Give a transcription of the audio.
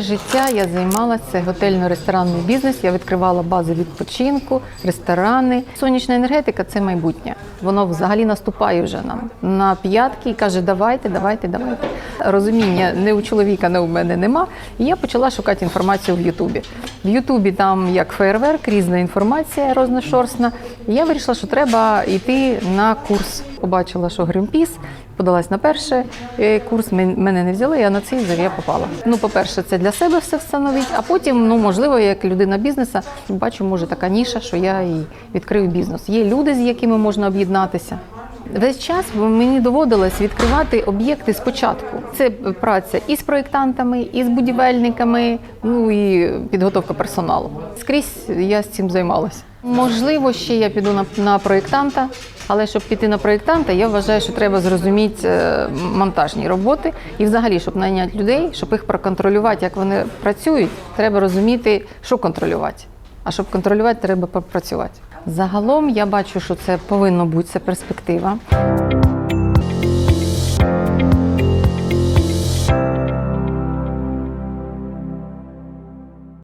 Життя я займалася готельно-ресторанний бізнес. Я відкривала бази відпочинку, ресторани. Сонячна енергетика це майбутнє. Воно взагалі наступає вже нам на п'ятки і каже: давайте, давайте, давайте. Розуміння не у чоловіка, не у мене нема. І я почала шукати інформацію в Ютубі. В Ютубі там як фейерверк, різна інформація розношорстна. І я вирішила, що треба йти на курс. Побачила, що Гринпіс, подалась на перший курс. мен- Мене не взяли, а на цей я попала. Ну, по-перше, це для себе все встановить, а потім, ну можливо, як людина бізнесу, бачу, може така ніша, що я і відкрию бізнес. Є люди, з якими можна об'єднатися. Весь час мені доводилось відкривати об'єкти спочатку. Це праця і з проєктантами, і з будівельниками, ну і підготовка персоналу. Скрізь я з цим займалася. Можливо, ще я піду на, на проєктанта, але щоб піти на проєктанта, я вважаю, що треба зрозуміти е, монтажні роботи і взагалі, щоб найняти людей, щоб їх проконтролювати, як вони працюють, треба розуміти, що контролювати. А щоб контролювати, треба попрацювати. Загалом я бачу, що це повинно бути це перспектива.